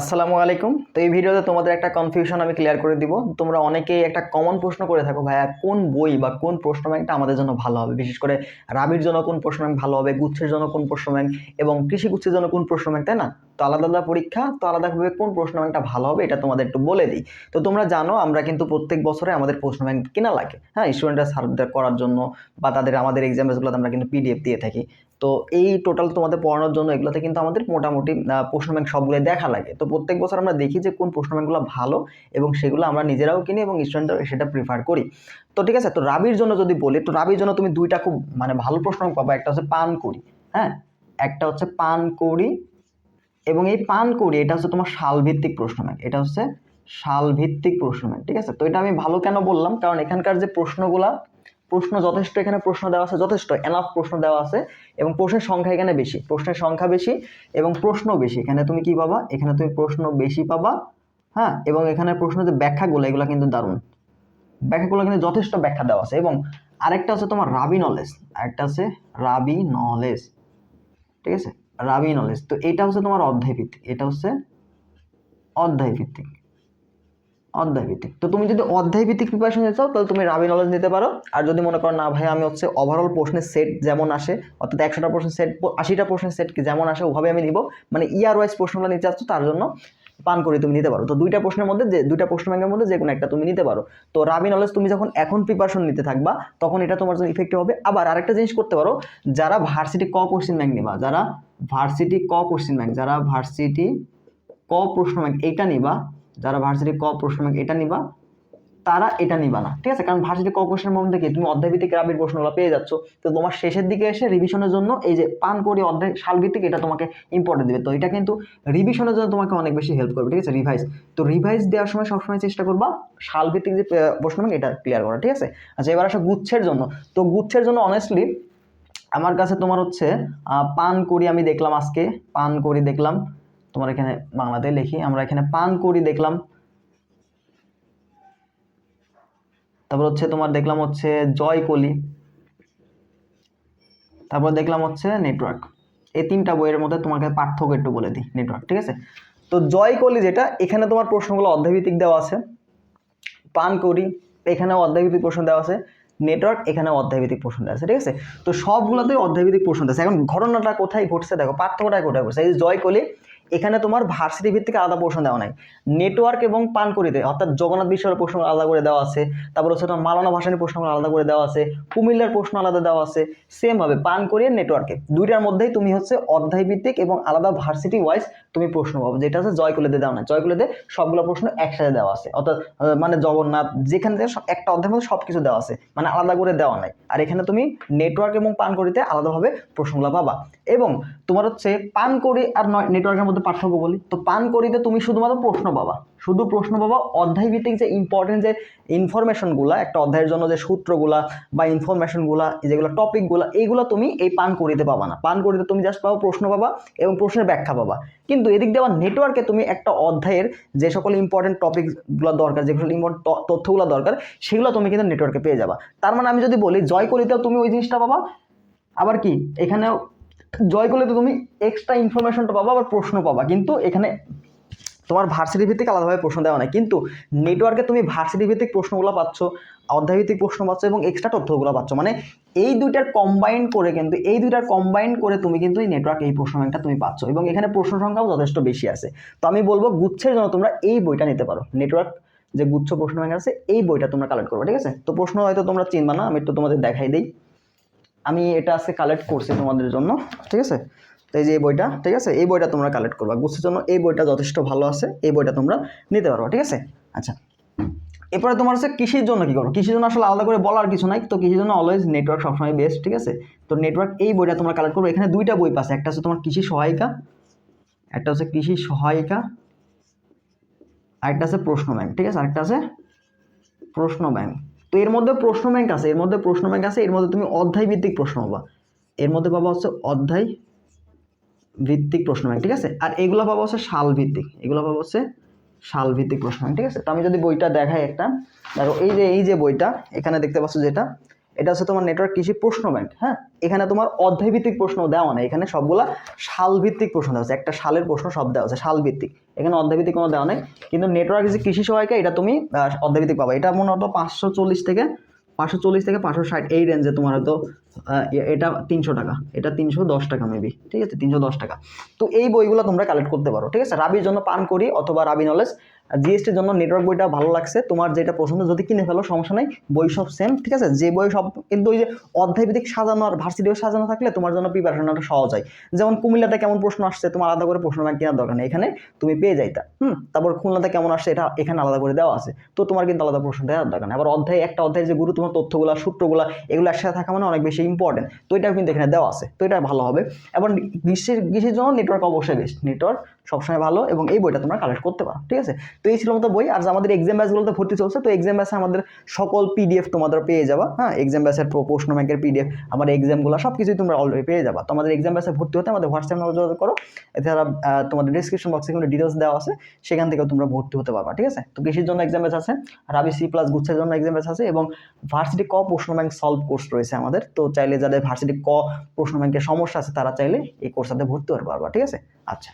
আসসালামু আলাইকুম। তো এই ভিডিওতে তোমাদের একটা কনফিউশন আমি ক্লিয়ার করে দিব। তোমরা অনেকেই একটা কমন প্রশ্ন করে থাকো, ভাইয়া, কোন বই বা কোন প্রশ্ন ব্যাংকটা আমাদের জন্য ভালো হবে? বিশেষ করে রাবির জন্য কোন প্রশ্ন ব্যাংক ভালো হবে, গুচ্ছের জন্য কোন প্রশ্ন ব্যাংক এবং কৃষি গুচ্ছের জন্য কোন প্রশ্ন ব্যাংক তাই না? তো আলাদা আলাদা পরীক্ষা, তো আলাদাভাবে কোন প্রশ্ন ব্যাংকটা ভালো হবে এটা তোমাদের একটু বলে দিই। তো তোমরা জানো, আমরা কিন্তু প্রত্যেক বছরে আমাদের প্রশ্ন ব্যাংক কেনা লাগে। হ্যাঁ স্টুডেন্টরা সার্ভ করার জন্য বা তাদের আমাদের এক্সামগুলোতে আমরা কিন্তু পিডিএফ দিয়ে থাকি। তো এই টোটাল তোমাদের পড়ানোর জন্য এগুলোতে কিন্তু আমাদের মোটামুটি প্রশ্ন ব্যাংক সবগুলো দেখা লাগে। তো প্রত্যেক বছর আমরা দেখি যে কোন প্রশ্ন ব্যাংকগুলো ভালো এবং সেগুলো আমরা নিজেরাও কিনি এবং স্টুডেন্টরা সেটা প্রিফার করি। তো ঠিক আছে, তো রাবির জন্য যদি বলি, তো রাবির জন্য তুমি দুইটা খুব মানে ভালো প্রশ্ন পাবা। একটা হচ্ছে পান করি হ্যাঁ? একটা হচ্ছে পান করি এবং এই পান করি, এটা হচ্ছে তোমার শালভিত্তিক প্রশ্ন ব্যাংক এটা হচ্ছে শালভিত্তিক প্রশ্ন ব্যাংক ঠিক আছে? তো এটা আমি ভালো কেন বললাম? কারণ এখানকার যে প্রশ্নগুলা প্রশ্ন যথেষ্ট, এখানে প্রশ্ন দেওয়া আছে যথেষ্ট এনাফ প্রশ্ন দেওয়া আছে, এবং প্রশ্নের সংখ্যা এখানে বেশি, প্রশ্নের সংখ্যা বেশি, এবং প্রশ্ন বেশি, এখানে তুমি কি পাবা? এখানে তুমি প্রশ্ন বেশি পাবা হ্যাঁ এবং এখানে প্রশ্ন যে ব্যাখ্যাগুলো, এগুলো কিন্তু দারুণ। ব্যাখ্যাগুলো কিন্তু যথেষ্ট ব্যাখ্যা দেওয়া আছে, এবং আরেকটা হচ্ছে তোমার রাবি নলেজ আরেকটা আছে রাবি নলেজ ঠিক আছে? রাবি নলেজ তো এটা হচ্ছে তোমার অধ্যায় ভিত্তিক এটা হচ্ছে অধ্যায় ভিত্তিক অধ্যায় ভিত্তিক তো তুমি যদি অধ্যায়ভিত্তিক প্রিপারেশন নিতে চাও, তাহলে তুমি রাবি নলেজ নিতে পারো। আর যদি মনে করো, না ভাই, আমি হচ্ছে ওভারঅল প্রশ্নের সেট যেমন আসে, অর্থাৎ একশোটা প্রশ্নের সেট আশিটা প্রশ্নের সেট যেমন আসে, ওভাবে আমি নিব। মানে ইয়ার ওয়াইজ প্রশ্নগুলো নিতে চাচ্ছ, তার জন্য পান করে তুমি নিতে পারো। তো দুইটা প্রশ্নের মধ্যে যে, দুইটা প্রশ্ন ব্যাংকের মধ্যে যে কোনো একটা তুমি নিতে পারো। তো রাবি নলেজ তুমি যখন এখন প্রিপারেশন নিতে থাকবা, তখন এটা তোমার জন্য ইফেক্টিভ হবে। আবার আরেকটা জিনিস করতে পারো, যারা ভার্সিটি ক কোশ্চিন ব্যাংক নিবা, যারা ভার্সিটি ক কোশ্চিন ব্যাংক যারা ভার্সিটি ক প্রশ্ন ব্যাংক এইটা নিবা যারা ভার্সিটি ক প্রশ্ন এটা নিবা, তারা এটা নিবা না, ঠিক আছে? কারণ ভার্সিটি ক কোশ্চেনের মধ্যে কি? তুমি অধ্যায়ভিত্তিক রাবির প্রশ্নগুলো পেয়ে যাচ্ছ। তো তোমার শেষের দিকে এসে রিভিশনের জন্য এই যে পান করি অধ্যায় সালভিত্তিক এটা তোমাকে ইম্পর্টেন্ট দেবে। তো এটা কিন্তু রিভিশনের জন্য তোমাকে অনেক বেশি হেল্প করবে, ঠিক আছে? রিভাইজ তো রিভাইজ দেওয়ার সময় সবসময় চেষ্টা করবা সালভিত্তিক যে প্রশ্ন এটা ক্লিয়ার করা, ঠিক আছে? আচ্ছা এবার আসো গুচ্ছের জন্য। তো গুচ্ছের জন্য অনেস্টলি আমার কাছে তোমার হচ্ছে পান করি আমি দেখলাম আজকে, পান করি দেখলাম। তোমার এখানে বাংলাতে লিখি, আমরা এখানে পান করি দেখলাম। তারপর হচ্ছে তোমার দেখলাম হচ্ছে জয় কলি। তারপর দেখলাম হচ্ছে নেটওয়ার্ক এই তিনটা বইয়ের মধ্যে তোমাকে পার্থক্য একটু বলে দিই নেটওয়ার্ক ঠিক আছে? তো জয় কলি যেটা, এখানে তোমার প্রশ্নগুলো অধ্যায়ভিত্তিক দেওয়া আছে। পান করি, এখানেও অধ্যায়ভিত্তিক প্রশ্ন দেওয়া আছে। নেটওয়ার্ক এখানে অধ্যায়ভিত্তিক প্রশ্ন দেওয়া আছে, ঠিক আছে? তো সবগুলোতেই অধ্যায়ভিত্তিক প্রশ্ন দেওয়া আছে। এখন ঘটনাটা কোথায় ঘটছে দেখো, পার্থক্যটা কোথায় ঘটছে? এই জয় কলি এখানে তোমার ভার্সিটি ভিত্তিক আলাদা প্রশ্ন দেওয়া নাই। নেটওয়ার্ক এবং পানকড়িতে অর্থাৎ জগন্নাথ বিশ্বের প্রশ্ন আলাদা করে দেওয়া আছে। তারপর হচ্ছে তোমার মালানা ভাসানির প্রশ্নগুলো আলাদা করে দেওয়া আছে। কুমিল্লার প্রশ্ন আলাদা দেওয়া আছে। সেমভাবে পানকড়ি আর নেটওয়ার্কে দুইটার মধ্যেই তুমি হচ্ছে অধ্যায় ভিত্তিক এবং আলাদা ভার্সিটি ওয়াইজ তুমি প্রশ্ন পাবো। যেটা হচ্ছে জয়কুলেতে দেওয়া না জয়কুলেতে সবগুলো প্রশ্ন একসাথে দেওয়া আছে। অর্থাৎ মানে জগন্নাথ যেখান থেকে একটা অধ্যায়ের মধ্যে সব কিছু দেওয়া আছে। মানে আলাদা করে দেওয়া নাই। আর এখানে তুমি নেটওয়ার্ক এবং পানকড়িতে আলাদাভাবে প্রশ্নগুলো পাবা। এবং তোমার হচ্ছে পানকড়ি আর নেটওয়ার্কের মধ্যে পার্থক্য বলি। তো পান করিতে তুমি শুধুমাত্র প্রশ্ন পাবা। শুধু প্রশ্ন পাবা অধ্যায় ভিত্তিক যে ইম্পর্টেন্ট যে ইনফরমেশনগুলো একটা অধ্যায়ের জন্য যে সূত্রগুলা বা ইনফরমেশনগুলা যেগুলো টপিকগুলো এইগুলো তুমি এই পান করিতে পাবা না। পান করিতে তুমি জাস্ট পাবো প্রশ্ন পাবা এবং প্রশ্নের ব্যাখ্যা পাবা। কিন্তু এদিক দিয়ে আবার নেটওয়ার্কে তুমি একটা অধ্যায়ের যে সকল ইম্পর্টেন্ট টপিকগুলো দরকার যেগুলো ইম্পর্টেন্ট তথ্যগুলো দরকার, সেগুলো তুমি কিন্তু নেটওয়ার্কে পেয়ে যাবা। তার মানে আমি যদি বলি, জয় করিতেও তুমি ওই জিনিসটা পাবা। আবার কি? এখানেও জয় করলে তো তুমি এক্সট্রা ইনফরমেশনটা পাবা, আবার প্রশ্ন পাবা। কিন্তু এখানে তোমার ভার্সিটি ভিত্তিক আলাদাভাবে প্রশ্ন দেওয়া নাই। কিন্তু নেটওয়ার্কে তুমি ভার্সিটি ভিত্তিক প্রশ্নগুলো পাচ্ছ অধ্যায়ভিত্তিক প্রশ্ন পাচ্ছ এবং এক্সট্রা তথ্যগুলো পাচ্ছ। মানে এই দুইটার কম্বাইন করে কিন্তু, এই দুইটার কম্বাইন করে তুমি কিন্তু এই নেটওয়ার্ক এই প্রশ্ন ব্যাংকটা তুমি পাচ্ছ। এবং এখানে প্রশ্ন সংখ্যাও যথেষ্ট বেশি আছে। তো আমি বলব গুচ্ছের জন্য তোমরা এই বইটা নিতে পারো। নেটওয়ার্ক যে গুচ্ছ প্রশ্ন ব্যাংক আছে, এই বইটা তোমরা কালেক্ট করবে, ঠিক আছে? তো প্রশ্ন হয়তো তোমরা চিনবা না, আমি একটু তোমাদের দেখাই দিই। আমি এটা আজকে কালেক্ট করছি তোমাদের জন্য, ঠিক আছে? তো এই যে এই বইটা, ঠিক আছে? এই বইটা তোমরা কালেক্ট করবা। গুচ্ছের জন্য এই বইটা যথেষ্ট ভালো আছে, এই বইটা তোমরা নিতে পারো ঠিক আছে? আচ্ছা। এরপরে তোমার হচ্ছে কৃষির জন্য কী করো? কৃষির জন্য আসলে আলাদা করে বলার কিছু নাই, তো কৃষির জন্য অলওয়েজ নেটওয়ার্ক সবসময় বেস্ট ঠিক আছে? তো নেটওয়ার্ক এই বইটা তোমরা কালেক্ট করবে। এখানে দুইটা বই পাচ্ছে, একটা হচ্ছে তোমার কৃষি সহায়িকা, একটা হচ্ছে কৃষি সহায়িকা, আরেকটা আছে প্রশ্ন ব্যাংক ঠিক আছে? আরেকটা আছে প্রশ্ন ব্যাংক তো এর মধ্যে প্রশ্ন ব্যাংক আছে, এর মধ্যে প্রশ্ন ব্যাংক আছে, এর মধ্যে তুমি অধ্যায় ভিত্তিক প্রশ্ন পাবা। এর মধ্যে পাবা হচ্ছে অধ্যায় ভিত্তিক প্রশ্ন ব্যাংক ঠিক আছে? আর এগুলো পাবা হচ্ছে সাল ভিত্তিক এগুলো পাবা হচ্ছে সাল ভিত্তিক প্রশ্ন ব্যাংক ঠিক আছে? তো আমি যদি বইটা দেখাই একটা, দেখো এই যে এই যে বইটা, এখানে দেখতে পাচ্ছ যেটা এটা হচ্ছে তোমার নেটওয়ার্ক কৃষি প্রশ্ন ব্যাংক হ্যাঁ? এখানে তোমার অধ্যায় ভিত্তিক প্রশ্ন দেওয়া নেই এখানে সবগুলা সাল ভিত্তিক প্রশ্ন দেওয়া আছে। একটা সালের প্রশ্ন সব দেওয়া আছে সাল ভিত্তিক এখানে অধ্যায় ভিত্তিক কোনো দেওয়া নেই কিন্তু নেটওয়ার্ক যে কৃষি সহায়িকা এটা তুমি আহ, অধ্যায় ভিত্তিক পাবা। এটা মনে হতো পাঁচশো চল্লিশ থেকে পাঁচশো চল্লিশ থেকে পাঁচশো ষাট এই রেঞ্জে তোমার হয়তো এটা তিনশো টাকা এটা তিনশো দশ টাকা মেবি ঠিক আছে? তিনশো দশ টাকা। তো এই বইগুলো তোমরা কালেক্ট করতে পারো ঠিক আছে? রাবির জন্য পান করি অথবা রাবি নলেজ জিএসটির জন্য নেটওয়ার্ক বইটা ভালো লাগছে। তোমার যেটা পছন্দ, যদি কিনে ফেলো, সমস্যা নেই। বই সব সেম ঠিক আছে? যে বই সব, কিন্তু ওই যে অধ্যায়ভিত্তিক সাজানো আর ভার্সিটিও সাজানো থাকলে তোমার জন্য প্রিপারেশনটা সহজ হয়। যেমন কুমিল্লাতে কেমন প্রশ্ন আসছে, তোমার আলাদা করে প্রশ্ন ব্যাংক কেনার দরকার নেই। এখানে তুমি পেয়ে যাইতা, হুম? তারপর খুলনাতে কেমন আসছে, এটা এখানে আলাদা করে দেওয়া আছে। তো তোমার কিন্তু আলাদা প্রশ্ন দেওয়ার দরকার নেই। আবার অধ্যায়, একটা অধ্যায়ের যে গুরুত্বপূর্ণ তথ্যগুলো, সূত্রগুলো, এগুলো একসাথে থাকা মানে অনেক বেশি ইম্পর্টেন্ট তো এটাও কিন্তু এখানে দেওয়া আছে। তো এটা ভালো হবে। এবং গ্রীষ্মের গ্রীষ্মের জন্য নেটওয়ার্ক অবশ্যই বেস্ট নেটওয়ার্ক সবসময় ভালো এবং এই বইটা তোমরা কালেক্ট করতে পারো, ঠিক আছে? তো এই ছিল মতো বই। আর আমাদের এক্সাম ব্যাচগুলোতে ভর্তি চলছে, তো এক্সাম ব্যাচে আমাদের সকল পিডিএফ তোমাদের পেয়ে যাবা হ্যাঁ? এক্সাম ব্যাচের প্রশ্ন ব্যাংকের পিডিএফ আমার এক্সামগুলো সব কিছুই তোমরা অলরেডি পেয়ে যাবা। তো আমাদের এক্সাম ব্যাচে ভর্তি হতে আমাদের হোয়াটসঅ্যাপ নাম্বার যোগাযোগ করো, এছাড়া তোমাদের ডিসক্রিপশন বক্সে কিন্তু ডিটেলস দেওয়া আছে, সেখান থেকেও তোমরা ভর্তি হতে পারবা, ঠিক আছে? তো কৃষির জন্য এক্সাম ব্যাচ আছে, রাবি সি প্লাস গুচ্ছের জন্য এক্সাম ব্যাচ আছে, এবং ভার্সিটি ক প্রশ্ন ব্যাংক সলভ কোর্স রয়েছে আমাদের। তো চাইলে যাদের ভার্সিটি ক প্রশ্ন ব্যাংকের সমস্যা আছে, তারা চাইলে এই কোর্সটাতে ভর্তি হতে পারবা, ঠিক আছে? আচ্ছা।